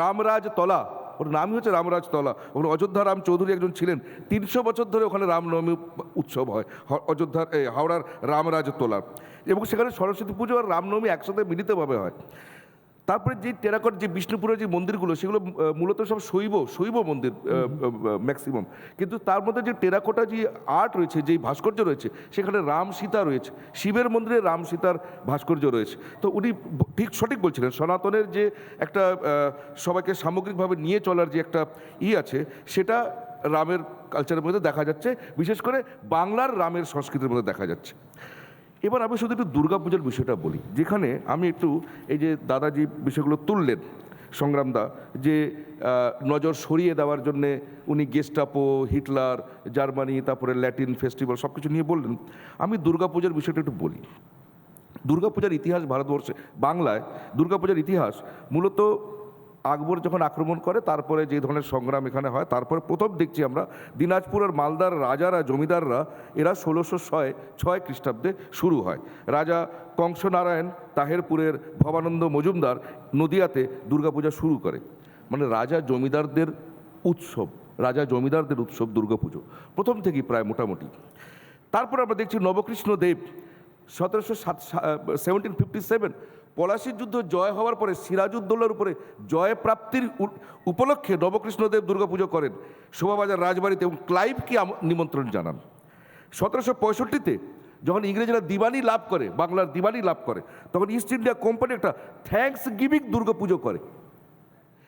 রামরাজ তলা। ওর নামই হচ্ছে রামরাজ তলা। ওখানে অযোধ্যা রাম চৌধুরী একজন ছিলেন। তিনশো বছর ধরে ওখানে রামনবমী উৎসব হয় অযোধ্যার হাওড়ার রামরাজ তোলা। এবং সেখানে সরস্বতী পুজো আর রামনবমী একসাথে মিলিতভাবে হয়। তারপরে যে টেরাকট যে বিষ্ণুপুরের যে মন্দিরগুলো সেগুলো মূলত সব শৈব শৈব মন্দির ম্যাক্সিমাম কিন্তু তার মধ্যে যে টেরাকোটা যে আর্ট রয়েছে যেই ভাস্কর্য রয়েছে সেখানে রাম সীতা রয়েছে। শিবের মন্দিরে রাম সীতার ভাস্কর্য রয়েছে। তো উনি ঠিক সঠিক বলছিলেন সনাতনের যে একটা সবাইকে সামগ্রিকভাবে নিয়ে চলার যে একটা ই আছে সেটা রামের কালচারের মধ্যে দেখা যাচ্ছে। বিশেষ করে বাংলার রামের সংস্কৃতির মধ্যে দেখা যাচ্ছে। এবার আমি শুধু একটু দুর্গাপূজার বিষয়টা বলি, যেখানে আমি একটু এই যে দাদাজি বিষয়গুলো তুললেন, সংগ্রামদা, যে নজর সরিয়ে দেওয়ার জন্যে উনি গেস্টাপো হিটলার জার্মানি তারপরে ল্যাটিন ফেস্টিভ্যাল সব কিছু নিয়ে বললেন। আমি দুর্গাপূজার বিষয়টা একটু বলি। দুর্গাপূজার ইতিহাস ভারতবর্ষে, বাংলায় দুর্গাপূজার ইতিহাস মূলত আকবর যখন আক্রমণ করে, তারপরে যে ধরনের সংগ্রাম এখানে হয়, তারপরে প্রথম দেখছি আমরা দিনাজপুরের মালদার রাজারা, জমিদাররা, এরা ষোলোশো ছয় ছয় খ্রিস্টাব্দে শুরু হয়। রাজা কংসনারায়ণ তাহেরপুরের ভবানন্দ মজুমদার নদিয়াতে দুর্গাপূজা শুরু করে। মানে রাজা জমিদারদের উৎসব, রাজা জমিদারদের উৎসব, দুর্গাপুজো, প্রথম থেকেই প্রায় মোটামুটি। তারপর আমরা দেখছি নবকৃষ্ণ দেব সতেরোশো সাত সেভেন্টিন ফিফটি সেভেন পলাশির যুদ্ধ জয় হওয়ার পরে সিরাজউদ্দৌলার উপরে জয় প্রাপ্তির উপলক্ষে নবকৃষ্ণদেব দুর্গাপুজো করেন। শোভাবাজার রাজবাড়িতে এবং ক্লাইভকে নিমন্ত্রণ জানান। সতেরোশো পঁয়ষট্টিতে যখন ইংরেজরা দিবানি লাভ করে, বাংলার দিবানি লাভ করে, তখন ইস্ট ইন্ডিয়া কোম্পানি একটা থ্যাঙ্কস গিভিং দুর্গাপুজো করে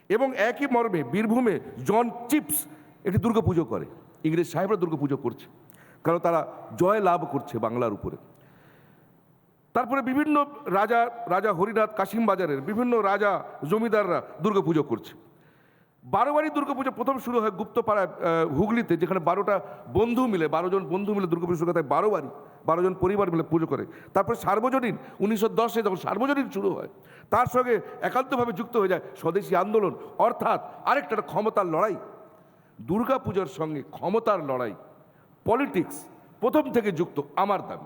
এবং একই মর্মে বীরভূমে জন চিপস একটি দুর্গাপুজো করে। ইংরেজ সাহেবরা দুর্গাপুজো করছে। কারণ তারা জয় লাভ করছে বাংলার উপরে। তারপরে বিভিন্ন রাজা রাজা হরিনাথ কাশিম বাজারের বিভিন্ন রাজা জমিদাররা দুর্গাপুজো করছে। বারোবারই দুর্গাপুজো প্রথম শুরু হয় গুপ্তপাড়ায় হুগলিতে, যেখানে বারোটা বন্ধু মিলে, বারো জন বন্ধু মিলে দুর্গাপুজো শুরু হয় বারো বারই বারো জন পরিবার মিলে পুজো করে। তারপরে সার্বজনীন, উনিশশো দশে যখন সার্বজনীন শুরু হয়, তার সঙ্গে একান্তভাবে যুক্ত হয়ে যায় স্বদেশী আন্দোলন, অর্থাৎ আরেকটা ক্ষমতার লড়াই। দুর্গাপূজার সঙ্গে ক্ষমতার লড়াই, পলিটিক্স প্রথম থেকে যুক্ত আমার দাবি।